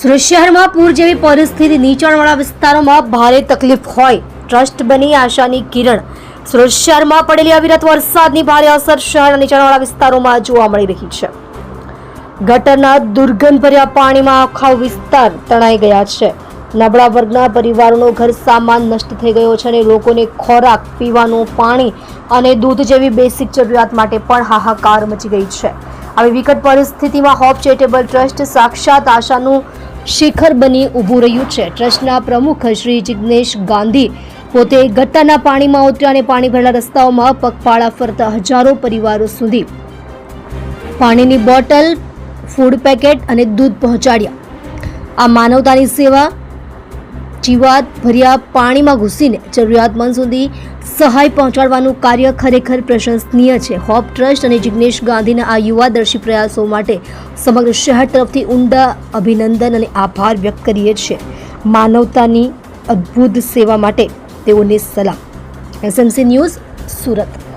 સુરત શહેરમાં પૂર જેવી પરિસ્થિતિ નીચાણવાળા વિસ્તારોમાં ભારે તકલીફ હોય. ટ્રસ્ટ બની આશાની કિરણ. સુરત શહેરમાં પડેલી અવિરત વરસાદની ભારે અસર શહેરના નીચાણવાળા વિસ્તારોમાં જોવા મળી રહી છે. ગટરના દુર્ગંધભર્યા પાણીમાં આખા વિસ્તાર તણાઈ ગયા છે. નબળા વર્ગના પરિવારોનો ઘર સામાન નષ્ટ થઈ ગયો છે અને લોકોને ખોરાક, પીવાનું પાણી અને દૂધ જેવી બેસિક જરૂરિયાત માટે પણ હાહાકાર મચી ગઈ છે. આવી વિકટ પરિસ્થિતિમાં હોપ ચેરિટેબલ ટ્રસ્ટ સાક્ષાત આશાનું શિખર બની ઊભું રહ્યું છે. ટ્રસ્ટના પ્રમુખ શ્રી જિગ્નેશ ગાંધી પોતે ગટ્ટાના પાણીમાં ઉતર્યા અને પાણી ભરેલા રસ્તાઓમાં પગપાળા ફરતા હજારો પરિવારો સુધી પાણીની બોટલ ફૂડ પેકેટ અને દૂધ પહોંચાડ્યા. આ માનવતાની સેવા જીવાત ભર્યા પાણીમાં ઘૂસીને જરૂરિયાતમંદ સુધી સહાય પહોંચાડવાનું કાર્ય ખરેખર પ્રશંસનીય છે. હોપ ટ્રસ્ટ અને જિગ્નેશ ગાંધીના આ યુવાદર્શી પ્રયાસો માટે સમગ્ર શહેર તરફથી ઊંડા અભિનંદન અને આભાર વ્યક્ત કરીએ છીએ. માનવતાની અદ્ભુત સેવા માટે તેઓને સલામ. SMC news Surat.